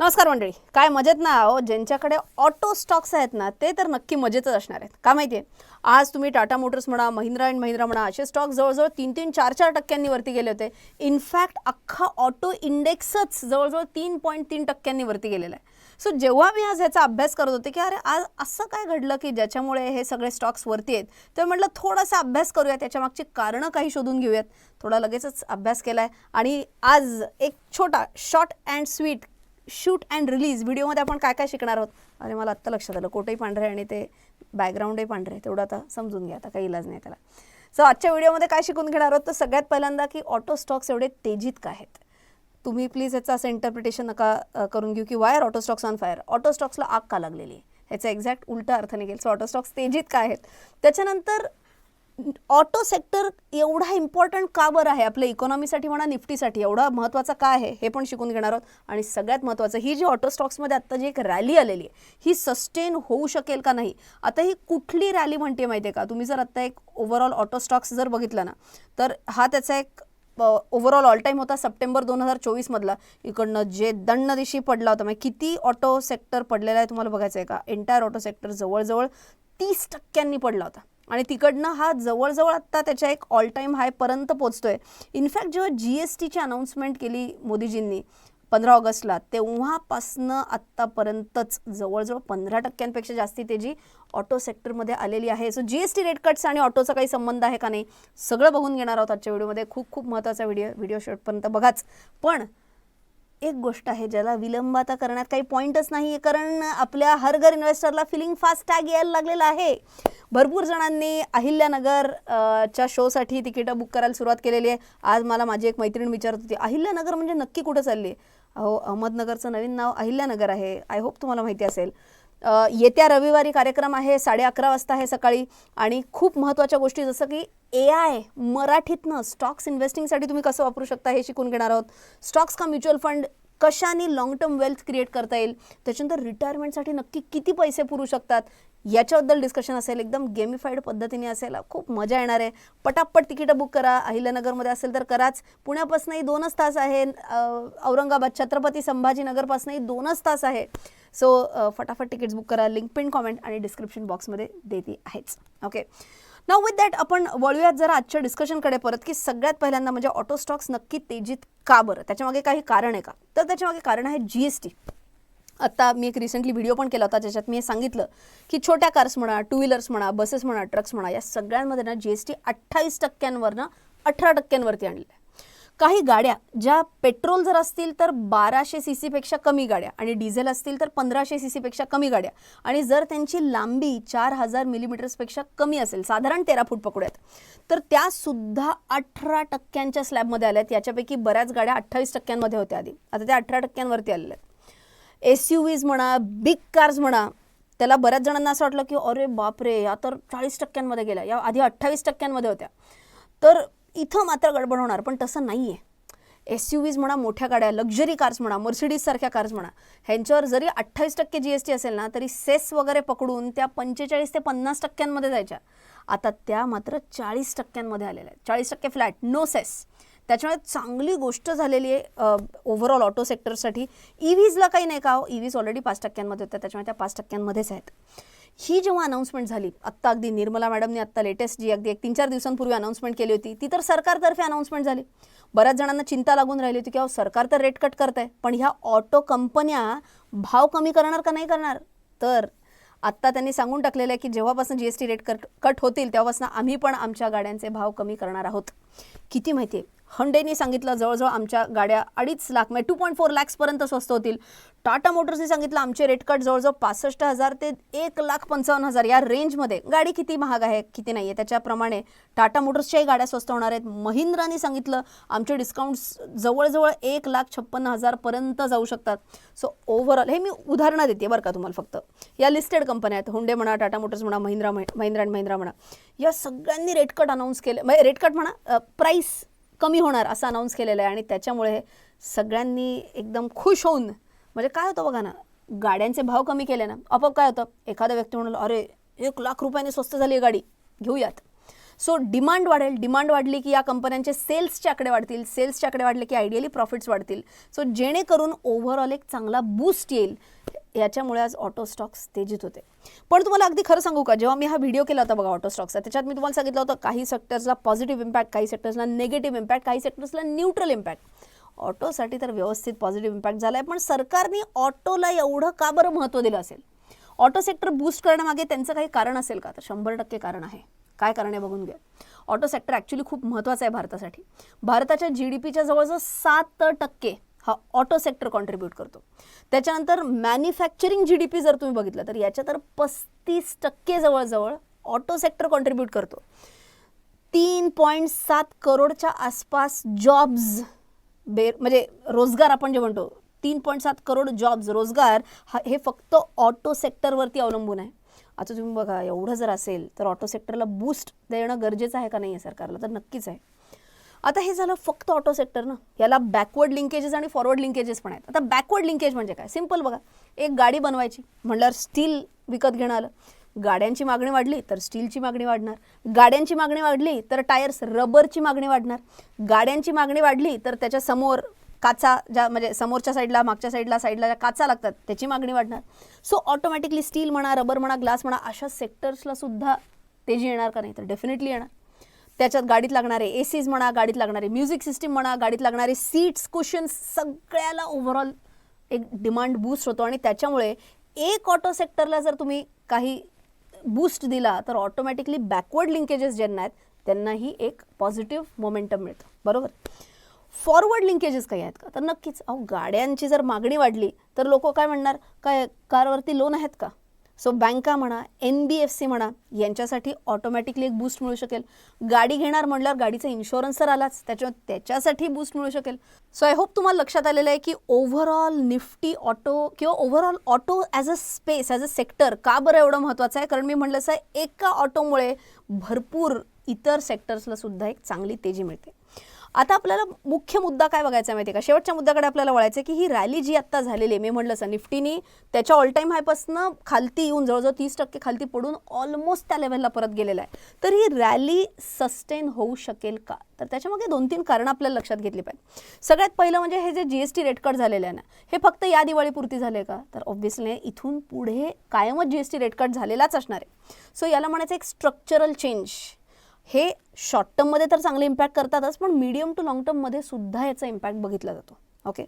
नमस्कार मंडळी. काय मजेत ना? अहो ज्यांच्याकडे ऑटो स्टॉक्स आहेत ना ते तर नक्की मजेतच असणार आहेत. का माहिती आहे आज तुम्ही टाटा मोटर्स म्हणा महिंद्रा अँड महिंद्रा म्हणा असे स्टॉक जवळजवळ तीन तीन चार चार टक्क्यांनी वरती गेले होते. इनफॅक्ट अख्खा ऑटो इंडेक्सच जवळजवळ तीन पॉईंट तीन टक्क्यांनी वरती गेलेला आहे. सो जेव्हा मी आज ह्याचा अभ्यास करत होते की अरे आज असं काय घडलं की ज्याच्यामुळे हे सगळे स्टॉक्स वरती आहेत? तेव्हा म्हटलं थोडासा अभ्यास करूया त्याच्यामागची कारणं काही शोधून घेऊयात. थोडा लगेचच अभ्यास केला आहे आणि आज एक छोटा short and sweet shoot and release व्हिडिओमध्ये आपण काय काय शिकणार आहोत? अरे मला आत्ता लक्षात आलं. कोटही पांढरे आणि ते बॅकग्राऊंडही पांढरे तेवढं आता समजून घ्या. आता काही इलाज नाही त्याला. सो आजच्या व्हिडिओमध्ये काय शिकून घेणार आहोत? तर सगळ्यात पहिल्यांदा की ऑटो स्टॉक्स एवढे तेजीत का आहेत? तुम्ही प्लीज याचं असं इंटरप्रिटेशन नका करून घेऊ की why are auto stocks on fire auto स्टॉक्सला आग का लागलेली आहे? ह्याचा एक्झॅक्ट उलटा अर्थ निघेल. सो ऑटो स्टॉक्स तेजीत काय आहेत? त्याच्यानंतर ऑटो सेक्टर एवढा इम्पॉर्टंट का बरं आहे? आपल्या इकॉनॉमीसाठी म्हणा निफ्टीसाठी एवढा महत्त्वाचा का आहे? हे पण शिकून घेणार आहोत. आणि सगळ्यात महत्त्वाचं ही जी ऑटो स्टॉक्समध्ये आत्ता जी एक रॅली आलेली आहे ही सस्टेन होऊ शकेल का नाही? आता ही कुठली रॅली म्हणते माहिती आहे का? तुम्ही जर आत्ता एक ओव्हरऑल ऑटो स्टॉक्स जर बघितला ना तर हा त्याचा एक ओव्हरऑल ऑल टाईम होता सप्टेंबर दोन हजार चोवीसमधला इकडनं जे दंड दिशी पडला होता म्हणजे किती ऑटो सेक्टर पडलेला आहे तुम्हाला बघायचं आहे का? एंटायर ऑटो सेक्टर जवळजवळ तीस टक्क्यांनी पडला होता. आणि तिकडनं हा जवळजवळ आत्ता त्याच्या एक ऑल टाईम हायपर्यंत पोचतोय. इनफॅक्ट जेव्हा जी एस टीची अनाऊन्समेंट केली मोदीजींनी पंधरा ऑगस्टला तेव्हापासनं आत्तापर्यंतच जवळजवळ पंधरा टक्क्यांपेक्षा जास्ती तेजी ऑटो सेक्टरमध्ये आलेली आहे. So G S T rate cuts आणि ऑटोचा काही संबंध आहे का नाही सगळं बघून घेणार आहोत आजच्या व्हिडिओमध्ये खूप खूप महत्त्वाचा व्हिडिओ व्हिडिओ शेवटपर्यंत बघाच. पण एक गोष्ट आहे ज्याला विलंब आता करण्यात काही पॉईंटच नाही कारण आपल्या हर घर इन्व्हेस्टरला फिलिंग फास्ट टॅग यायला लागलेला आहे. भरपूर जणांनी अहिल्यानगर च्या शोसाठी तिकीटं बुक करायला सुरुवात केलेली आहे. आज मला माझी एक मैत्रीण विचारत होती अहिल्यानगर म्हणजे नक्की कुठं चालली अहो अहमदनगरचं नवीन नाव अहिल्यानगर आहे. आय होप तुम्हाला माहिती असेल. येत्या रविवारी कार्यक्रम आहे साडे अकरा वाजता आहे सकाळी. आणि खूप महत्त्वाच्या गोष्टी जसं की ए आय मराठीतनं स्टॉक्स इन्व्हेस्टिंगसाठी तुम्ही कसं वापरू शकता हे शिकून घेणार आहोत. स्टॉक्स का म्युच्युअल फंड कशाने लॉंग टर्म वेल्थ क्रिएट करता येईल? त्याच्यानंतर रिटायरमेंटसाठी नक्की किती पैसे पुरू शकतात? याच्याबद्दल डिस्कशन असेल एकदम गेमिफाईड पद्धतीने असेल. खूप मजा येणार आहे. पटापट तिकीटं बुक करा. अहिल्यानगरमध्ये असेल तर कराच. पुण्यापासूनही दोनच तास आहे. औरंगाबाद छत्रपती संभाजीनगरपासूनही दोनच तास आहे. सो फटाफट तिकीट्स बुक करा. लिंक पिन कॉमेंट आणि डिस्क्रिप्शन बॉक्समध्ये देते आहेच. ओके नाव विथ दॅट आपण वळूयात जरा आजच्या डिस्कशनकडे परत की सगळ्यात पहिल्यांदा म्हणजे ऑटो स्टॉक्स नक्की तेजीत का बरं? त्याच्यामागे काही कारण आहे का? तर त्याच्यामागे कारण आहे जी एस टी आत्ता मी एक रिसेंटली व्हिडिओ पण केला होता ज्याच्यात मी हे सांगितलं की छोट्या कार्स म्हणा टू व्हीलर्स म्हणा बसेस म्हणा ट्रक्स म्हणा या सगळ्यांमध्ये ना जी एस टी अठ्ठावीस टक्क्यांवरनं अठरा टक्क्यांवरती आणलेलं काही गाड्या ज्या पेट्रोल जर असतील तर बाराशे सी सीपेक्षा कमी गाड्या आणि डिझेल असतील तर पंधराशे सी सीपेक्षा कमी गाड्या. आणि जर त्यांची लांबी चार हजार मिलीमीटर्सपेक्षा कमी असेल साधारण तेरा फूट पकडूयात तर त्यासुद्धा अठरा टक्क्यांच्या स्लॅबमध्ये आल्या आहेत याच्यापैकी बऱ्याच गाड्या अठ्ठावीस टक्क्यांमध्ये होत्या आधी. आता त्या अठरा टक्क्यांवरती आलेल्या आहेत. एस यू वीज म्हणा बिग कार्स म्हणा त्याला बऱ्याच जणांना असं वाटलं की अरे बापरे या तर चाळीस टक्क्यांमध्ये गेल्या. या आधी अठ्ठावीस टक्क्यांमध्ये होत्या. तर इथं मात्र गडबड होणार पण तसं नाही आहे एस यू व्हीज म्हणा मोठ्या गाड्या लक्झरी कार्स म्हणा मर्सिडीजसारख्या कार्स म्हणा ह्यांच्यावर जरी अठ्ठावीस टक्के जी एस टी असेल ना तरी सेस वगैरे पकडून त्या पंचेचाळीस ते पन्नास टक्क्यांमध्ये जायच्या. आता त्या मात्र चाळीस टक्क्यांमध्ये आलेल्या आहेत. चाळीस टक्के फ्लॅट नो सेस त्याच्यामुळे चांगली गोष्ट झालेली आहे ओव्हरऑल ऑटो सेक्टरसाठी ई व्हीजला काही नाही का ई व्हीज ऑलरेडी पाच टक्क्यांमध्ये होत्या त्याच्यामुळे त्या पाच टक्क्यांमध्येच आहेत. ही जेव्हा अनाऊन्समेंट झाली आत्ता अगदी निर्मला मॅडमने आत्ता लेटेस्ट जी अगदी एक तीन चार दिवसांपूर्वी अनाऊन्समेंट केली होती ती तर सरकारतर्फे अनाऊन्समेंट झाली. बऱ्याच जणांना चिंता लागून राहिली होती की अहो सरकार तर रेट कट करत आहे पण ह्या ऑटो कंपन्या भाव कमी करणार का नाही करणार? तर आत्ता त्यांनी सांगून टाकलेलं आहे की जेव्हापासून G S T rate cut cut होतील तेव्हापासून आम्ही पण आमच्या गाड्यांचे भाव कमी करणार आहोत. किती माहिती आहे? हंडेनी सांगितलं जवळजवळ आमच्या गाड्या अडीच लाख म्हणजे टू पॉईंट फोर लॅक्सपर्यंत स्वस्त होतील. टाटा मोटर्सने सांगितलं आमचे रेट कट जवळजवळ पासष्ट हजार ते एक लाख पंचावन्न हजार. या रेंजमध्ये गाडी किती महाग आहे किती नाही आहे त्याच्याप्रमाणे टाटा मोटर्सच्याही गाड्या स्वस्त होणार आहेत. महिंद्राने सांगितलं आमचे डिस्काउंट्स जवळजवळ एक लाख छप्पन्न हजारपर्यंत जाऊ शकतात. सो ओव्हरऑल हे मी उदाहरणं देते बरं का तुम्हाला फक्त. या लिस्टेड कंपन्या आहेत हुंडे म्हणा टाटा मोटर्स म्हणा महिंद्रा महिंद्रा अँड महिंद्रा म्हणा. या सगळ्यांनी रेट कट अनाऊन्स केले म्हणजे रेट कट म्हणा प्राईस कमी होणार असं अनाऊन्स केलेलं आहे. आणि त्याच्यामुळे सगळ्यांनी एकदम खुश होऊन म्हणजे काय होतं बघा ना गाड्यांचे भाव कमी केले ना आपोआप काय होतं एखादा व्यक्ती म्हणाला अरे एक लाख रुपयाने स्वस्त झाली गाडी घेऊयात. सो डिमांड वाढेल. डिमांड वाढली की या कंपन्यांचे सेल्सचे आकडे वाढतील. सेल्सचे आकडे वाढले की आयडियली प्रॉफिट्स वाढतील. सो जेणेकरून ओव्हरऑल एक चांगला बूस्ट येईल. याच्यामुळे आज ऑटो स्टॉक्स तेजीत होते. पण तुम्हाला अगदी खरं सांगू का जेव्हा मी हा व्हिडिओ केला होता बघा ऑटो स्टॉक्सचा त्याच्यात मी तुम्हाला सांगितलं होतं काही सेक्टर्सला पॉझिटिव्ह इम्पॅक्ट काही सेक्टर्सला निगेटिव्ह इम्पॅक्ट काही सेक्टर्सला न्यूट्रल इम्पॅक्ट ऑटोसाठी तर व्यवस्थित पॉझिटिव्ह इम्पॅक्ट झाला आहे पण सरकारने ऑटोला एवढं का बरं महत्त्व दिलं असेल? ऑटो सेक्टर बूस्ट करण्यामागे त्यांचं काही कारण असेल का? तर शंभर टक्के कारण आहे. काय कारण आहे बघून घ्या. ऑटो सेक्टर ॲक्च्युली खूप महत्त्वाचं आहे भारतासाठी. भारताच्या जी डी पीच्या जवळजवळ सात टक्के हा ऑटो सेक्टर कॉन्ट्रीब्यूट करतो. त्याच्यानंतर मॅन्युफॅक्चरिंग जी डी पी जर तुम्ही बघितलं तर याच्या तर पस्तीस टक्के जवळजवळ ऑटो सेक्टर कॉन्ट्रीब्यूट करतो. तीन पॉईंट सात करोडच्या आसपास जॉब्स बे म्हणजे रोजगार आपण जे म्हणतो तीन पॉईंट सात करोड जॉब्स रोजगार हा हे फक्त ऑटो सेक्टरवरती अवलंबून आहे. आता तुम्ही बघा एवढं जर असेल तर ऑटो सेक्टरला बूस्ट देणं गरजेचं आहे का नाही आहे सरकारला? तर नक्कीच आहे. आता हे झालं फक्त ऑटो सेक्टर ना. याला बॅकवर्ड लिंकेजेस आणि फॉरवर्ड लिंकेजेस पण आहेत. आता बॅकवर्ड लिंकेज म्हणजे काय? सिंपल बघा. एक गाडी बनवायची. म्हणल्यावर स्टील विकत घेणं आलं. गाड्यांची मागणी वाढली तर स्टीलची मागणी वाढणार. गाड्यांची मागणी वाढली तर टायर्स रबरची मागणी वाढणार. गाड्यांची मागणी वाढली तर त्याच्यासमोर काचा ज्या म्हणजे समोरच्या साईडला मागच्या साईडला साईडला ज्या काचा लागतात त्याची मागणी वाढणार. सो ऑटोमॅटिकली स्टील म्हणा रबर म्हणा ग्लास म्हणा अशा सेक्टर्सला सुद्धा तेजी येणार का नाही? तर डेफिनेटली येणार. त्याच्यात गाडीत लागणारे ए सीज म्हणा गाडीत लागणारे म्युझिक सिस्टीम म्हणा गाडीत लागणारे सीट्स कुशन्स सगळ्याला ओव्हरऑल एक डिमांड बूस्ट होतो. आणि त्याच्यामुळे एक ऑटो सेक्टरला जर तुम्ही काही बूस्ट दिला तर ऑटोमॅटिकली बॅकवर्ड लिंकेजेस ज्यांना आहेत त्यांनाही एक पॉझिटिव्ह मोमेंटम मिळतं. बरोबर? फॉरवर्ड लिंकेजेस काही आहेत का? तर नक्कीच. अहो गाड्यांची जर मागणी वाढली तर लोक काय म्हणणार? काय कारवरती लोन आहेत का? सो बँका म्हणा एन बी एफ सी म्हणा यांच्यासाठी ऑटोमॅटिकली एक बूस्ट मिळू शकेल. गाडी घेणार म्हटल्यावर गाडीचा इन्शुरन्स तर आलाच त्याच्या त्याच्यासाठी बूस्ट मिळू शकेल. सो आय होप तुम्हाला लक्षात आलेलं आहे की ओव्हरऑल निफ्टी ऑटो किंवा overall auto as a space as a sector का बरं एवढं महत्त्वाचं आहे? कारण मी म्हटलं असं एका ऑटोमुळे भरपूर इतर सेक्टर्सला सुद्धा एक चांगली तेजी मिळते. आता आपल्याला मुख्य मुद्दा काय बघायचा माहिती आहे का? शेवटच्या मुद्द्याकडे आपल्याला वळायचं आहे की ही रॅली जी आत्ता झालेली आहे मी म्हटलं असं निफ्टीनी त्याच्या ऑल टाईम हायपासनं खालती येऊन जवळजवळ तीस टक्के खालती पडून ऑलमोस्ट त्या लेवलला परत गेलेला आहे. तर ही रॅली सस्टेन होऊ शकेल का? तर त्याच्यामागे दोन तीन कारणं आपल्याला लक्षात घेतली पाहिजे. सगळ्यात पहिलं म्हणजे हे जे G S T rate cut झालेलं आहे ना हे फक्त या दिवाळीपुरती झाले का? तर ऑब्व्हियसली इथून पुढे कायमच G S T rate cut झालेलाच असणार आहे. सो याला म्हणायचं एक स्ट्रक्चरल चेंज हे शॉर्ट टर्ममध्ये तर चांगले इम्पॅक्ट करतातच पण मीडियम टू लॉंग टर्ममध्ये सुद्धा याचा इम्पॅक्ट बघितला जातो. ओके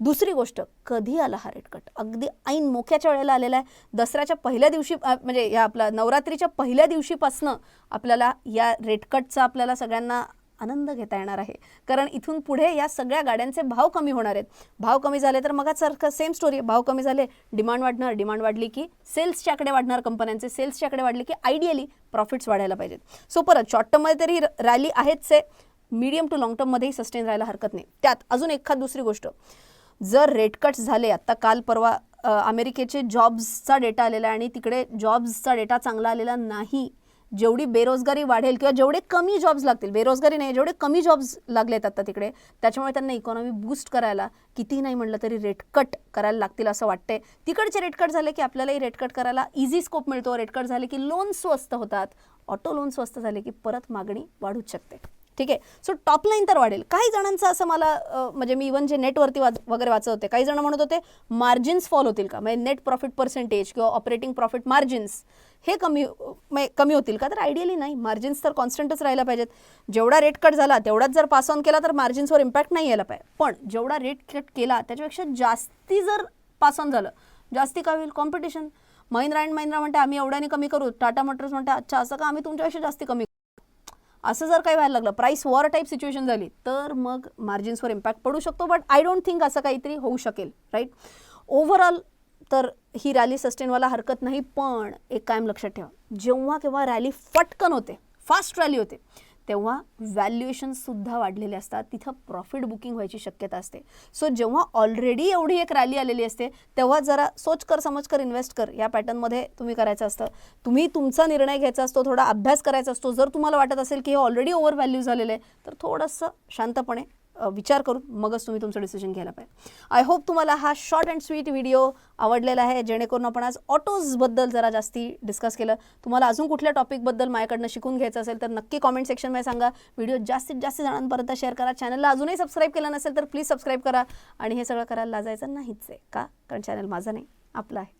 दुसरी गोष्ट कधी आला हा रेट कट अगदी ऐन मोक्याच्या वेळेला आलेला आहे. दसऱ्याच्या पहिल्या दिवशी म्हणजे या आपला नवरात्रीच्या पहिल्या दिवशीपासनं आपल्याला या रेट कटचा आपल्याला सगळ्यांना आनंद घेता येणार आहे. कारण इथून पुढे या सगळ्या गाड्यांचे भाव कमी होणार आहेत. भाव कमी झाले तर मगासारखं सेम स्टोरी भाव कमी झाले डिमांड वाढणार डिमांड वाढली की सेल्सच्या आकडे वाढणार कंपन्यांचे सेल्सच्या आकडे वाढले की आयडियली प्रॉफिट्स वाढायला पाहिजेत. सो परत शॉर्ट टर्ममध्ये तरी रॅली आहेच आहे. मीडियम टू लॉंग टर्ममध्येही सस्टेन राहायला हरकत नाही. त्यात अजून एखाद दुसरी गोष्ट. जर रेट कट्स झाले आत्ता काल परवा अमेरिकेचे जॉब्सचा डेटा आलेला आहे आणि तिकडे जॉब्सचा डेटा चांगला आलेला नाही जेवढी बेरोजगारी वाढेल किंवा जेवढे कमी जॉब्स लागतील बेरोजगारी नाही जेवढे कमी जॉब्स लागलेत आता तिकडे त्याच्यामुळे त्यांना इकॉनॉमी बूस्ट करायला किती नाही म्हटलं तरी रेट कट करायला लागतील असं वाटतंय. तिकडचे रेट कट झाले की आपल्यालाही रेट कट करायला इझी स्कोप मिळतो. रेट कट झाले की लोन स्वस्त होतात. ऑटो लोन स्वस्त झाले की परत मागणी वाढूच शकते. ठीक आहे? सो टॉप लाईन तर वाढेल. काही जणांचं असं मला म्हणजे मी इवन जे नेटवरती वाच वगैरे वाचत होते काही जण म्हणत होते मार्जिन्स फॉल होतील का? म्हणजे नेट प्रॉफिट पर्सेंटेज किंवा ऑपरेटिंग प्रॉफिट मार्जिन्स हे कमी कमी होतील का? तर आयडियली नाही. मार्जिन्स तर कॉन्स्टंटच राहायला पाहिजेत. जेवढा रेट कट झाला तेवढाच जर पास ऑन केला तर मार्जिन्सवर इम्पॅक्ट नाही यायला पाहिजे. पण जेवढा रेट कट केला त्याच्यापेक्षा जास्ती जर पास ऑन झालं जास्ती काय होईल? कॉम्पिटिशन महिंद्रा अँड महिंद्रा म्हणते आम्ही एवढ्याने कमी करू. टाटा मोटर्स म्हणते अच्छा असं का? आम्ही तुमच्यापेक्षा जास्ती कमी असं जर काही व्हायला लागलं प्राईस वॉर टाईप सिच्युएशन झाली तर मग मार्जिन्सवर इम्पॅक्ट पडू शकतो. बट आय डोंट थिंक असं काहीतरी होऊ शकेल राईट ओव्हरऑल तर ही रॅली सस्टेन व्हायला हरकत नाही पण एक कायम लक्षात ठेवा. जेव्हा केव्हा रॅली फटकन होते फास्ट रॅली होते तेव्हा व्हॅल्युएशनसुद्धा वाढलेले असतात. तिथं प्रॉफिट बुकिंग व्हायची शक्यता असते. सो जेव्हा ऑलरेडी एवढी एक रॅली आलेली असते तेव्हा जरा सोच कर समज कर. इन्व्हेस्ट कर या पॅटर्नमध्ये तुम्ही करायचं असतं. तुम्ही तुमचा निर्णय घ्यायचा असतो थोडा अभ्यास करायचा असतो. जर तुम्हाला वाटत असेल की हे ऑलरेडी ओव्हर व्हॅल्यू झालेलं आहे तर थोडंसं शांतपणे विचार करून मगच तुम्ही तुमचं डिसिजन घ्यायला पाहिजे. आय होप तुम्हाला हा शॉर्ट अँड स्वीट व्हिडिओ आवडलेला आहे जेणेकरून आपण आज ऑटोजबद्दल जरा जास्ती डिस्कस केलं. तुम्हाला अजून कुठल्या टॉपिकबद्दल माझ्याकडनं शिकून घ्यायचं असेल तर नक्की कॉमेंट सेक्शनमध्ये सांगा. व्हिडिओ जास्तीत जास्त जणांपर्यंत शेअर करा. चॅनलला अजूनही सबस्क्राईब केलं नसेल तर प्लीज सबस्क्राईब करा. आणि हे सगळं करायला लाजायचं नाहीच आहे का? कारण चॅनल माझं नाही आपलं आहे.